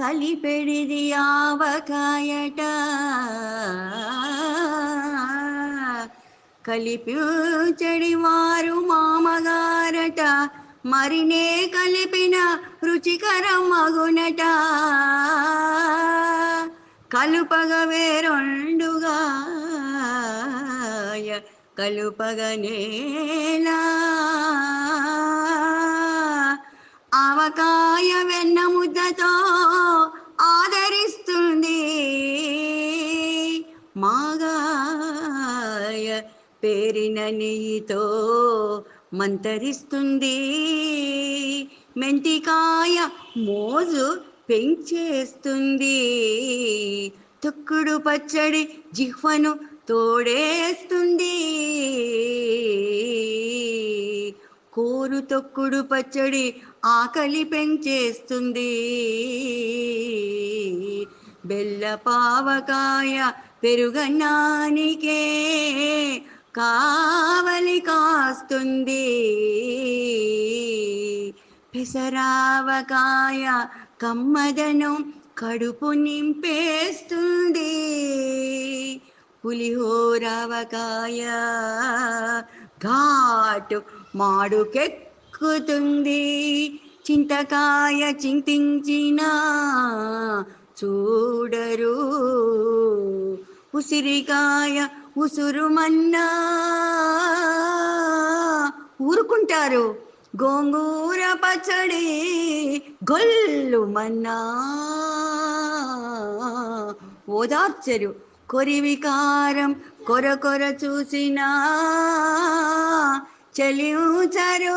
కలిపెడిది ఆవకాయట కలిపి చెడివారు మామగారట మరినే కలిపిన రుచికరం మగునట. కలుపగ వేరొండుగా కలుపగనేలా ఆవకాయ వెన్న ముద్దతో పేరిన నెయ్యితో మంతరిస్తుంది. మెంతికాయ మోజు పెంచేస్తుంది. తొక్కుడు పచ్చడి జిహ్వను తోడేస్తుంది. కోరు తొక్కుడు పచ్చడి ఆకలి పెంచేస్తుంది. బెల్ల పావకాయ పెరుగన్నానికే కావలి కాస్తుంది. పెసరావకాయ కమ్మదనం కడుపు నింపేస్తుంది. పులిహోరవకాయ ఘాటు మాడుకెక్కుతుంది. చింతకాయ చింతించిన చూడరు. ఉసిరికాయ ఉసురుమన్నా. ఊరుకుంటారు. గోంగూర పచ్చడి గొల్లుమన్నా. ఓదార్చరు. కొరివికారం కొర కొర చూసినా. చెలించరు.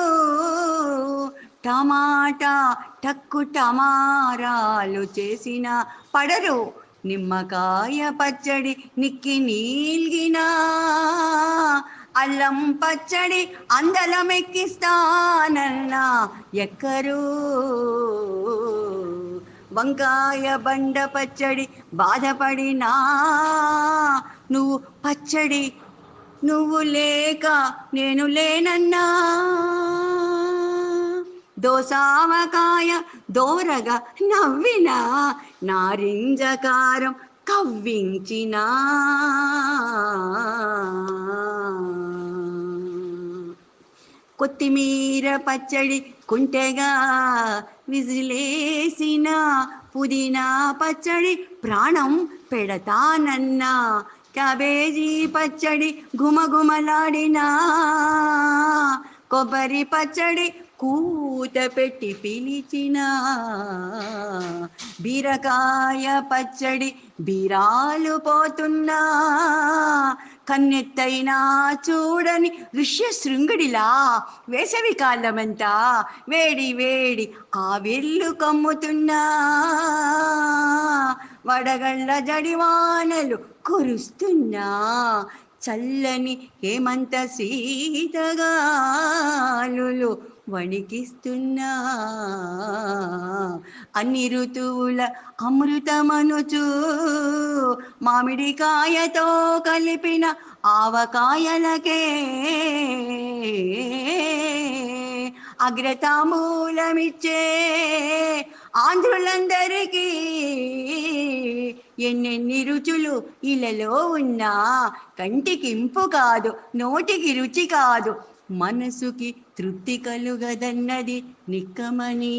టమాటా టక్కు టమారాలు చేసిన. పడరు. నిమ్మకాయ పచ్చడి నిక్కి నీల్గినా అల్లం పచ్చడి అందలమెక్కిస్తానన్నా ఎక్కరు వంకాయ బండ పచ్చడి బాధపడినా నువ్వు పచ్చడి నువ్వు లేక నేను లేనన్నా. దోసావకాయ దోరగా నవ్విన నారింజ కారం కవ్వించిన కొత్తిమీర పచ్చడి కుంటెగా విజిలేసిన పుదీనా పచ్చడి ప్రాణం పెడతానన్నా క్యాబేజీ పచ్చడి గుమగుమలాడినా కొబ్బరి పచ్చడి కూత పెట్టి పిలిచిన బీరకాయ పచ్చడి బీరాలు పోతున్నా. కన్నెత్తైనా చూడని ఋష్య శృంగుడిలా వేసవి కాలమంతా వేడి వేడి ఆవిర్లు కమ్ముతున్నా. వడగళ్ళ జడివానలు కురుస్తున్నా. చల్లని హేమంత సీతగాలు వణికిస్తున్నా. అన్ని ఋతువుల అమృతమనుచు మామిడికాయతో కలిపిన ఆవకాయలకే. అగ్రతామూలమిచ్చే ఆంధ్రులందరికీ ఎన్నెన్ని రుచులు ఇలలో ఉన్నా. కంటికి ఇంపు కాదు నోటికి రుచి కాదు. మనసుకి తృప్తి కలుగదన్నది నిక్కమనీ.